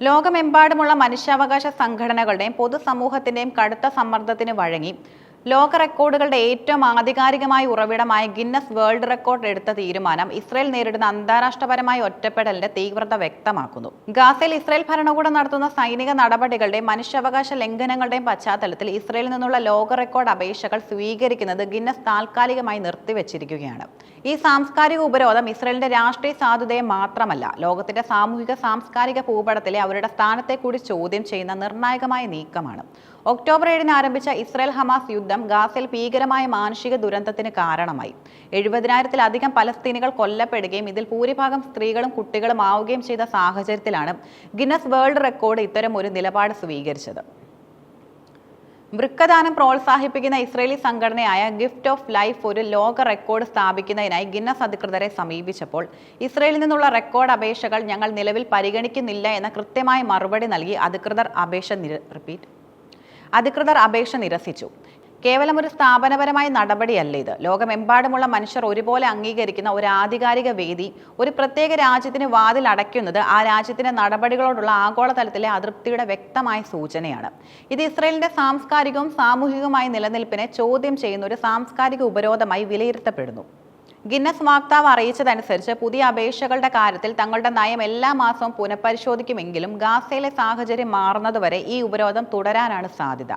ലോകമെമ്പാടുമുള്ള മനുഷ്യാവകാശ സംഘടനകളുടെയും പൊതുസമൂഹത്തിന്റെയും കടുത്ത സമ്മർദ്ദത്തിന് വഴങ്ങി. ലോക റെക്കോർഡുകളുടെ ഏറ്റവും ആധികാരികമായ ഉറവിടമായ ഗിന്നസ് വേൾഡ് റെക്കോർഡ് എടുത്ത തീരുമാനം ഇസ്രയേൽ നേരിടുന്ന അന്താരാഷ്ട്രപരമായ ഒറ്റപ്പെടലിന്റെ തീവ്രത വ്യക്തമാക്കുന്നു. ഗാസയിൽ ഇസ്രയേൽ ഭരണകൂടം നടത്തുന്ന സൈനിക നടപടികളുടെയും മനുഷ്യാവകാശ ലംഘനങ്ങളുടെയും പശ്ചാത്തലത്തിൽ ഇസ്രയേലിൽ നിന്നുള്ള ലോക റെക്കോർഡ് അപേക്ഷകൾ സ്വീകരിക്കുന്നത് ഗിന്നസ് താൽക്കാലികമായി നിർത്തിവച്ചിരിക്കുകയാണ്. ഈ സാംസ്കാരിക ഉപരോധം ഇസ്രയേലിന്റെ രാഷ്ട്രീയ സാധുതയെ മാത്രമല്ല ലോകത്തിന്റെ സാമൂഹിക സാംസ്കാരിക ഭൂപടത്തിലെ അവരുടെ സ്ഥാനത്തെ കൂടി ചോദ്യം ചെയ്യുന്ന നിർണായകമായ നീക്കമാണ്. ഒക്ടോബർ ഏഴിന് ആരംഭിച്ച ഇസ്രയേൽ ഹമാസ് യുദ്ധം ഗാസയിൽ ഭീകരമായ മാനുഷിക ദുരന്തത്തിന് കാരണമായി. എഴുപതിനായിരത്തിലധികം പലസ്തീനികൾ കൊല്ലപ്പെടുകയും ഇതിൽ ഭൂരിഭാഗം സ്ത്രീകളും കുട്ടികളും ആവുകയും ചെയ്ത സാഹചര്യത്തിലാണ് ഗിന്നസ് വേൾഡ് റെക്കോർഡ് ഇത്തരം ഒരു നിലപാട് സ്വീകരിച്ചത്. വൃക്കദാനം പ്രോത്സാഹിപ്പിക്കുന്ന ഇസ്രയേലി സംഘടനയായ ഗിഫ്റ്റ് ഓഫ് ലൈഫ് ഒരു ലോക റെക്കോർഡ് സ്ഥാപിക്കുന്നതിനായി ഗിന്നസ് അധികൃതരെ സമീപിച്ചപ്പോൾ ഇസ്രയേലിൽ നിന്നുള്ള റെക്കോർഡ് അപേക്ഷകൾ ഞങ്ങൾ നിലവിൽ പരിഗണിക്കുന്നില്ല എന്ന കൃത്യമായ മറുപടി നൽകി അധികൃതർ അപേക്ഷ റിപ്പീറ്റ് അധികൃതർ അപേക്ഷ നിരസിച്ചു. കേവലം ഒരു സ്ഥാപനപരമായ നടപടിയല്ല ഇത്. ലോകമെമ്പാടുമുള്ള മനുഷ്യർ ഒരുപോലെ അംഗീകരിക്കുന്ന ഒരു ആധികാരിക വേദി ഒരു പ്രത്യേക രാജ്യത്തിന് വാതിൽ അടയ്ക്കുന്നത് ആ രാജ്യത്തിന്റെ നടപടികളോടുള്ള ആഗോളതലത്തിലെ അതൃപ്തിയുടെ വ്യക്തമായ സൂചനയാണ്. ഇത് ഇസ്രയേലിന്റെ സാംസ്കാരികവും സാമൂഹികവുമായ നിലനിൽപ്പിനെ ചോദ്യം ചെയ്യുന്ന ഒരു സാംസ്കാരിക ഉപരോധമായി വിലയിരുത്തപ്പെടുന്നു. ഗിന്നസ് വാക്താവ് അറിയിച്ചതനുസരിച്ച് പുതിയ അപേക്ഷകളുടെ കാര്യത്തിൽ തങ്ങളുടെ നയം എല്ലാ മാസവും പുനഃപരിശോധിക്കുമെങ്കിലും ഗാസയിലെ സാഹചര്യം മാറുന്നതുവരെ ഈ ഉപരോധം തുടരാനാണ് സാധ്യത.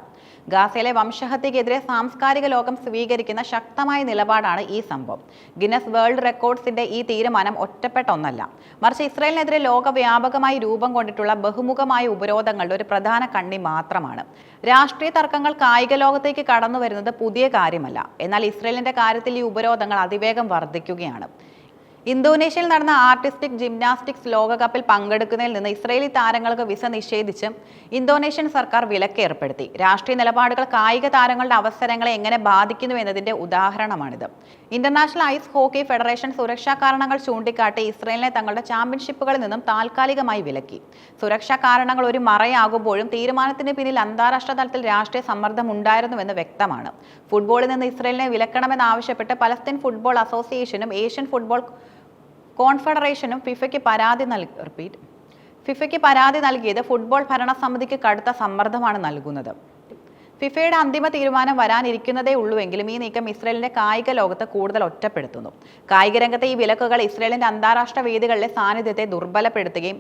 ഗാസയിലെ വംശഹത്യക്കെതിരെ സാംസ്കാരിക ലോകം സ്വീകരിക്കുന്ന ശക്തമായ നിലപാടാണ് ഈ സംഭവം. ഗിന്നസ് വേൾഡ് റെക്കോർഡ്സിന്റെ ഈ തീരുമാനം ഒറ്റപ്പെട്ട ഒന്നല്ല. മറിച്ച് ഇസ്രയേലിനെതിരെ ലോകവ്യാപകമായി രൂപം കൊണ്ടിട്ടുള്ള ബഹുമുഖമായ ഉപരോധങ്ങളുടെ ഒരു പ്രധാന കണ്ണി മാത്രമാണ്. രാഷ്ട്രീയ തർക്കങ്ങൾ കായിക ലോകത്തേക്ക് കടന്നു വരുന്നത് പുതിയ കാര്യമല്ല. എന്നാൽ ഇസ്രയേലിന്റെ കാര്യത്തിൽ ഈ ഉപരോധങ്ങൾ അതിവേഗം വർദ്ധിക്കുകയാണ്. ഇന്തോനേഷ്യയിൽ നടന്ന ആർട്ടിസ്റ്റിക് ജിംനാസ്റ്റിക്സ് ലോകകപ്പിൽ പങ്കെടുക്കുന്നതിൽ നിന്ന് ഇസ്രയേലി താരങ്ങൾക്ക് വിസ നിഷേധിച്ച് ഇന്തോനേഷ്യൻ സർക്കാർ വിലക്കേർപ്പെടുത്തി രാഷ്ട്രീയ നിലപാടുകൾ കായിക താരങ്ങളുടെ അവസരങ്ങളെ എങ്ങനെ ബാധിക്കുന്നു എന്നതിന്റെ ഉദാഹരണമാണിത്. ഇന്റർനാഷണൽ ഐസ് ഹോക്കി ഫെഡറേഷൻ സുരക്ഷാ കാരണങ്ങൾ ചൂണ്ടിക്കാട്ടി ഇസ്രയേലിനെ തങ്ങളുടെ ചാമ്പ്യൻഷിപ്പുകളിൽ നിന്നും താൽക്കാലികമായി വിലക്കി. സുരക്ഷാ കാരണങ്ങൾ ഒരു മറയാകുമ്പോഴും തീരുമാനത്തിന് പിന്നിൽ അന്താരാഷ്ട്ര തലത്തിൽ രാഷ്ട്രീയ സമ്മർദ്ദം ഉണ്ടായിരുന്നുവെന്ന് വ്യക്തമാണ്. ഫുട്ബോളിൽ നിന്ന് ഇസ്രയേലിനെ വിലക്കണമെന്നാവശ്യപ്പെട്ട് പലസ്തീൻ ഫുട്ബോൾ അസോസിയേഷനും ഏഷ്യൻ ഫുട്ബോൾ കോൺഫെഡറേഷനും ഫിഫയ്ക്ക് പരാതി നൽകി റിപ്പീറ്റ് ഫിഫയ്ക്ക് പരാതി നൽകിയത് ഫുട്ബോൾ ഭരണസമിതിക്ക് കടുത്ത സമ്മർദ്ദമാണ് നൽകുന്നത്. ഫിഫയുടെ അന്തിമ തീരുമാനം വരാനിരിക്കുന്നതേ ഉള്ളൂവെങ്കിലും ഈ നീക്കം ഇസ്രയേലിന്റെ കായിക ലോകത്ത് കൂടുതൽ ഒറ്റപ്പെടുത്തുന്നു. കായിക രംഗത്തെ ഈ വിലക്കുകൾ ഇസ്രയേലിന്റെ അന്താരാഷ്ട്ര വേദികളിലെ സാന്നിധ്യത്തെ ദുർബലപ്പെടുത്തുകയും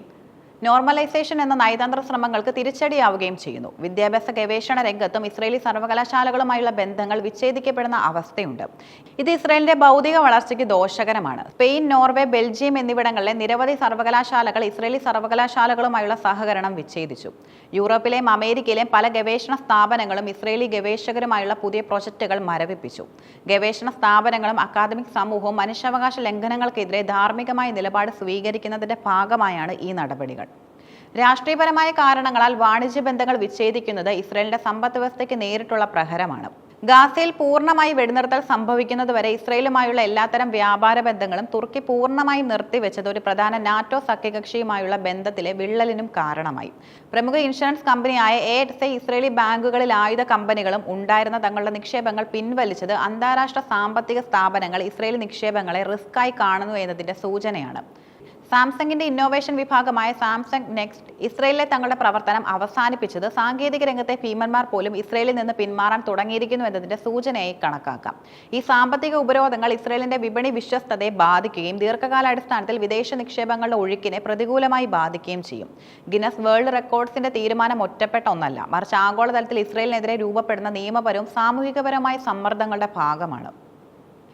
നോർമലൈസേഷൻ എന്ന നയതന്ത്ര ശ്രമങ്ങൾക്ക് തിരിച്ചടിയാവുകയും ചെയ്യുന്നു. വിദ്യാഭ്യാസ ഗവേഷണ രംഗത്തും ഇസ്രയേലി സർവകലാശാലകളുമായുള്ള ബന്ധങ്ങൾ വിച്ഛേദിക്കപ്പെടുന്ന അവസ്ഥയുണ്ട്. ഇത് ഇസ്രയേലിന്റെ ഭൗതിക വളർച്ചയ്ക്ക് ദോഷകരമാണ്. സ്പെയിൻ നോർവേ ബെൽജിയം എന്നിവിടങ്ങളിലെ നിരവധി സർവകലാശാലകൾ ഇസ്രയേലി സർവകലാശാലകളുമായുള്ള സഹകരണം വിച്ഛേദിച്ചു. യൂറോപ്പിലെയും അമേരിക്കയിലെയും പല ഗവേഷണ സ്ഥാപനങ്ങളും ഇസ്രയേലി ഗവേഷകരുമായുള്ള പുതിയ പ്രൊജക്ടുകൾ മരവിപ്പിച്ചു. ഗവേഷണ സ്ഥാപനങ്ങളും അക്കാദമിക് സമൂഹവും മനുഷ്യാവകാശ ലംഘനങ്ങൾക്കെതിരെ ധാർമ്മികമായ നിലപാട് സ്വീകരിക്കുന്നതിന്റെ ഭാഗമായാണ് ഈ നടപടികൾ. രാഷ്ട്രീയപരമായ കാരണങ്ങളാൽ വാണിജ്യ ബന്ധങ്ങൾ വിച്ഛേദിക്കുന്നത് ഇസ്രയേലിന്റെ സമ്പദ് വ്യവസ്ഥയ്ക്ക് നേരിട്ടുള്ള പ്രഹരമാണ്. ഗാസയിൽ പൂർണമായി വെടിനിർത്തൽ സംഭവിക്കുന്നതുവരെ ഇസ്രയേലുമായുള്ള എല്ലാത്തരം വ്യാപാര ബന്ധങ്ങളും തുർക്കി പൂർണമായി നിർത്തിവെച്ചത് ഒരു പ്രധാന നാറ്റോ സഖ്യകക്ഷിയുമായുള്ള ബന്ധത്തിലെ വിള്ളലിനും കാരണമായി. പ്രമുഖ ഇൻഷുറൻസ് കമ്പനിയായ എ ഇസ്രയേലി ബാങ്കുകളിൽ ആയുധ കമ്പനികളും ഉണ്ടായിരുന്ന തങ്ങളുടെ നിക്ഷേപങ്ങൾ പിൻവലിച്ചത് അന്താരാഷ്ട്ര സാമ്പത്തിക സ്ഥാപനങ്ങൾ ഇസ്രയേലി നിക്ഷേപങ്ങളെ റിസ്ക്കായി കാണുന്നു എന്നതിന്റെ സൂചനയാണ്. സാംസങ്ങിന്റെ ഇന്നോവേഷൻ വിഭാഗമായ സാംസങ് നെക്സ്റ്റ് ഇസ്രയേലിലെ തങ്ങളുടെ പ്രവർത്തനം അവസാനിപ്പിച്ചത് സാങ്കേതിക രംഗത്തെ ഭീമന്മാർ പോലും ഇസ്രയേലിൽ നിന്ന് പിന്മാറാൻ തുടങ്ങിയിരിക്കുന്നു എന്നതിന്റെ സൂചനയായി കണക്കാക്കാം. ഈ സാമ്പത്തിക ഉപരോധങ്ങൾ ഇസ്രയേലിന്റെ വിപണി വിശ്വസ്തതയെ ബാധിക്കുകയും ദീർഘകാലാടിസ്ഥാനത്തിൽ വിദേശ നിക്ഷേപങ്ങളുടെ ഒഴുക്കിനെ പ്രതികൂലമായി ബാധിക്കുകയും ചെയ്യും. ഗിനസ് വേൾഡ് റെക്കോർഡ്സിന്റെ തീരുമാനം ഒറ്റപ്പെട്ട ഒന്നല്ല. മറിച്ച് ആഗോളതലത്തിൽ ഇസ്രയേലിനെതിരെ രൂപപ്പെടുന്ന നിയമപരവും സാമൂഹികപരവുമായ സമ്മർദ്ദങ്ങളുടെ ഭാഗമാണ്.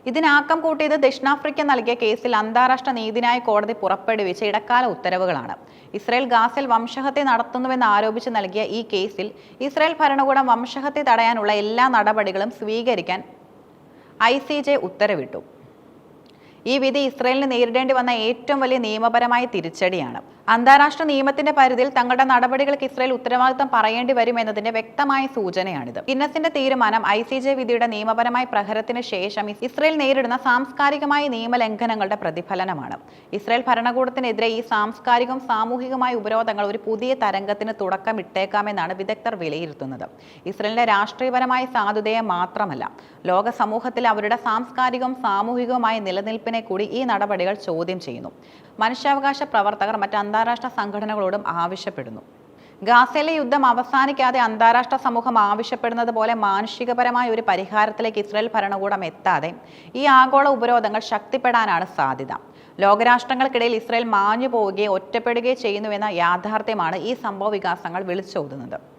ഇതിനാക്കം കൂട്ടിയത് ദക്ഷിണാഫ്രിക്ക നൽകിയ കേസിൽ അന്താരാഷ്ട്ര നീതിന്യായ കോടതി പുറപ്പെടുവിച്ച ഇടക്കാല ഉത്തരവുകളാണ്. ഇസ്രായേൽ ഗാസിൽ വംശഹത്യ നടത്തുന്നുവെന്ന് ആരോപിച്ച് നൽകിയ ഈ കേസിൽ ഇസ്രായേൽ ഭരണകൂടം വംശഹത്യ തടയാനുള്ള എല്ലാ നടപടികളും സ്വീകരിക്കാൻ ഐ സി ജെ ഉത്തരവിട്ടു. ഈ വിധി ഇസ്രയേലിന് നേരിടേണ്ടി വന്ന ഏറ്റവും വലിയ നിയമപരമായ തിരിച്ചടിയാണ്. അന്താരാഷ്ട്ര നിയമത്തിന്റെ പരിധിയിൽ തങ്ങളുടെ നടപടികൾക്ക് ഇസ്രയേൽ ഉത്തരവാദിത്തം പറയേണ്ടി വരും എന്നതിന്റെ വ്യക്തമായ സൂചനയാണിത്. ഗിന്നസിന്റെ തീരുമാനം ഐ സി ജെ വിധിയുടെ നിയമപരമായ പ്രഹരത്തിന് ശേഷം ഇസ്രയേൽ നേരിടുന്ന സാംസ്കാരികമായ നിയമലംഘനങ്ങളുടെ പ്രതിഫലനമാണ്. ഇസ്രയേൽ ഭരണകൂടത്തിനെതിരെ ഈ സാംസ്കാരികവും സാമൂഹികമായ ഉപരോധങ്ങൾ ഒരു പുതിയ തരംഗത്തിന് തുടക്കമിട്ടേക്കാമെന്നാണ് വിദഗ്ധർ വിലയിരുത്തുന്നത്. ഇസ്രയേലിന്റെ രാഷ്ട്രീയപരമായ സാധുതയെ മാത്രമല്ല ലോക സമൂഹത്തിൽ അവരുടെ സാംസ്കാരികവും സാമൂഹികവുമായ നിലനിൽപ്പിനെ കൂടി ഈ നടപടികൾ ചോദ്യം ചെയ്യുന്നു. മനുഷ്യാവകാശ പ്രവർത്തകർ മറ്റ് അന്താരാഷ്ട്ര സംഘടനകളോടും ആവശ്യപ്പെടുന്നു. ഗാസയിലെ യുദ്ധം അവസാനിക്കാതെ അന്താരാഷ്ട്ര സമൂഹം ആവശ്യപ്പെടുന്നത് പോലെ മാനുഷികപരമായ ഒരു പരിഹാരത്തിലേക്ക് ഇസ്രായേൽ ഭരണകൂടം എത്താതെ ഈ ആഗോള ഉപരോധങ്ങൾ ശക്തിപ്പെടാനാണ് സാധ്യത. ലോകരാഷ്ട്രങ്ങൾക്കിടയിൽ ഇസ്രായേൽ മാഞ്ഞു പോവുകയോ ഒറ്റപ്പെടുകയോ ചെയ്യുന്നുവെന്ന യാഥാർത്ഥ്യമാണ് ഈ സംഭവ വികാസങ്ങൾ വിളിച്ചോതുന്നത്.